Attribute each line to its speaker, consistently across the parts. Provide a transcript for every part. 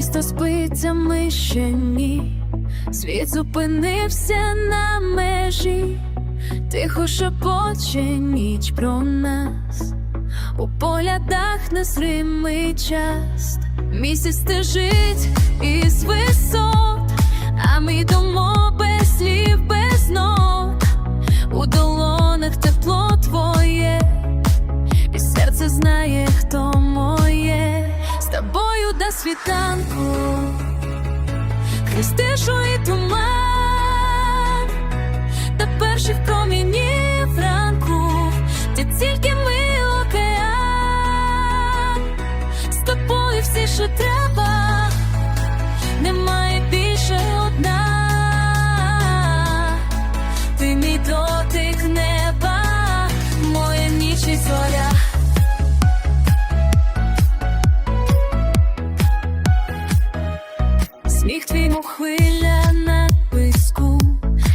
Speaker 1: Місто спиться, ми ще ні, світ зупинився на межі, тихо шепоче ніч про нас, у полядах незримий час, місяць стежить із висот, світанку, крізь і туман, та перших промінів ранку, де тільки ми океан, з тобою всі, що треба, Сміх твій мов хвиля на писку,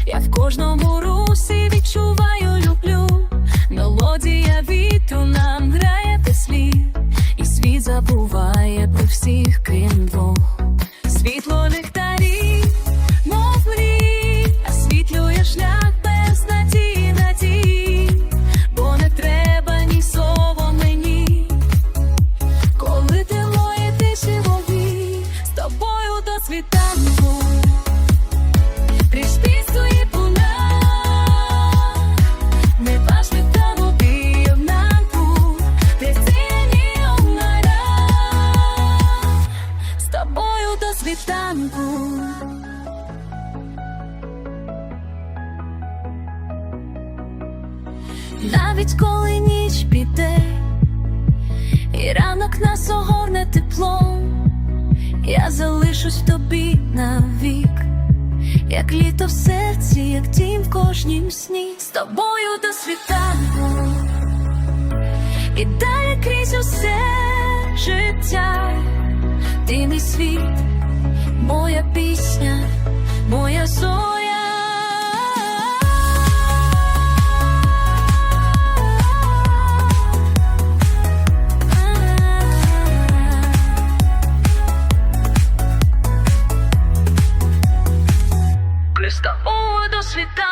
Speaker 1: я в кожному русі світанку. Навіть коли ніч піде, і ранок нас огорне теплом, я залишусь в тобі навік, як літо в серці, як тінь в кожнім сні, з тобою до світанку, і далі крізь усе життя, ти мій світ, моя пісня, моя соя. Листа до світа.